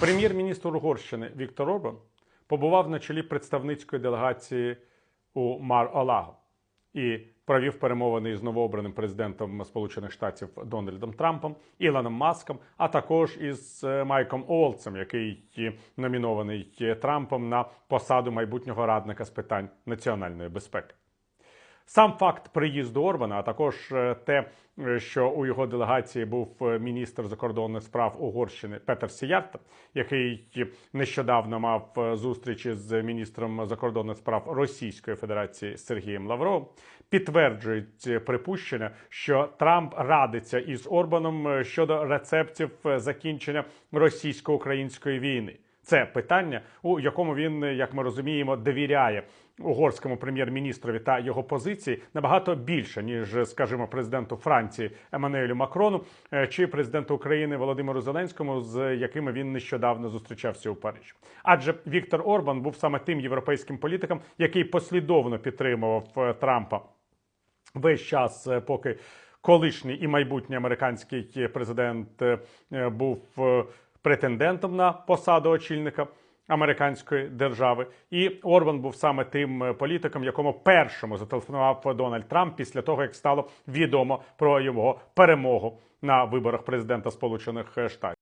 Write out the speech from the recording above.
Прем'єр-міністр Угорщини Віктор Орбан побував на чолі представницької делегації у Мар-Олаго і провів перемовини із новообраним президентом Сполучених Штатів Дональдом Трампом, Ілоном Маском, а також із е, Майком Олцем, який номінований е, Трампом на посаду майбутнього радника з питань національної безпеки. Сам факт приїзду Орбана, а також е, те, е, що у його делегації був е, міністр закордонних справ Угорщини Петер Сіярта, який нещодавно мав зустрічі з міністром закордонних справ Російської Федерації Сергієм Лавровим, підтверджують припущення, що Трамп радиться із Орбаном щодо рецептів закінчення російсько-української війни. Це питання, у якому він, як ми розуміємо, довіряє угорському прем'єр-міністрові та його позиції набагато більше ніж, скажімо, президенту Франції Еммануелю Макрону е, чи президенту України Володимиру Зеленському, з якими він нещодавно зустрічався у Парижі. Адже Віктор Орбан був саме тим європейським політиком, який послідовно підтримував е, Трампа весь час, е, поки колишній і майбутній американський президент був претендентом на посаду очільника американської держави. І Орбан був саме тим е, політиком, якому першому зателефонував Дональд Трамп після того, як стало відомо про його перемогу на виборах президента Сполучених Штатів.